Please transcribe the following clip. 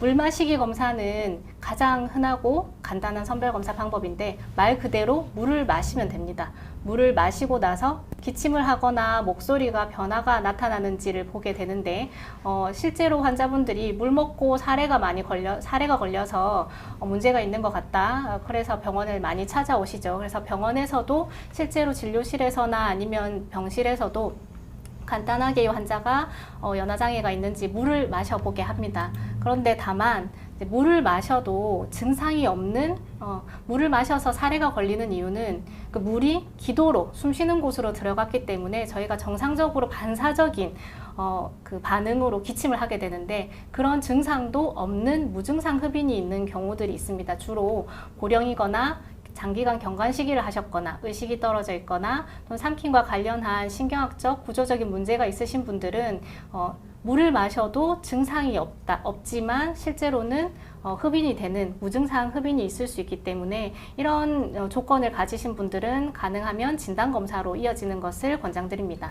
물 마시기 검사는 가장 흔하고 간단한 선별 검사 방법인데 말 그대로 물을 마시면 됩니다. 물을 마시고 나서 기침을 하거나 목소리가 변화가 나타나는지를 보게 되는데 어, 실제로 환자분들이 물 먹고 사례가 많이 걸려 사례가 걸려서 어, 문제가 있는 것 같다. 어, 그래서 병원을 많이 찾아오시죠. 그래서 병원에서도 실제로 진료실에서나 아니면 병실에서도 간단하게 이 환자가 어, 연화장애가 있는지 물을 마셔보게 합니다. 그런데 다만 물을 마셔도 증상이 없는 어, 물을 마셔서 사례가 걸리는 이유는 그 물이 기도로 숨 쉬는 곳으로 들어갔기 때문에 저희가 정상적으로 반사적인 어, 그 반응으로 기침을 하게 되는데 그런 증상도 없는 무증상 흡인이 있는 경우들이 있습니다. 주로 고령이거나 장기간 경관 시기를 하셨거나 의식이 떨어져 있거나 또는 삼킴과 관련한 신경학적 구조적인 문제가 있으신 분들은 어, 물을 마셔도 증상이 없다 없지만 실제로는 어, 흡인이 되는 무증상 흡인이 있을 수 있기 때문에 이런 어, 조건을 가지신 분들은 가능하면 진단 검사로 이어지는 것을 권장드립니다.